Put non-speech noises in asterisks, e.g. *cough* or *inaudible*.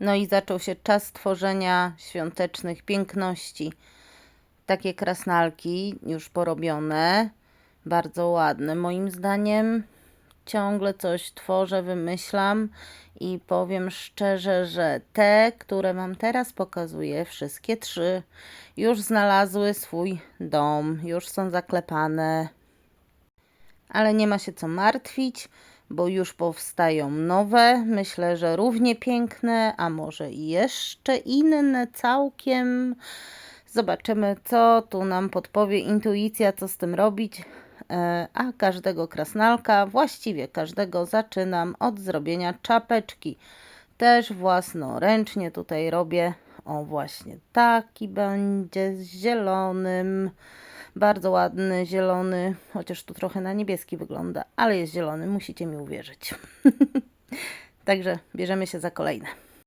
No i zaczął się czas tworzenia świątecznych piękności. Takie krasnalki już porobione, bardzo ładne moim zdaniem. Ciągle coś tworzę, wymyślam i powiem szczerze, że te, które Wam teraz pokazuję, wszystkie trzy, już znalazły swój dom, już są zaklepane. Ale nie ma się co martwić, bo już powstają nowe, myślę, że równie piękne, a może i jeszcze inne całkiem. Zobaczymy, co tu nam podpowie intuicja, co z tym robić. E, A każdego krasnalka, właściwie każdego, zaczynam od zrobienia czapeczki. Też własnoręcznie tutaj robię. O, właśnie taki będzie z zielonym. Bardzo ładny, zielony, chociaż tu trochę na niebieski wygląda, ale jest zielony, musicie mi uwierzyć. *laughs* Także bierzemy się za kolejne.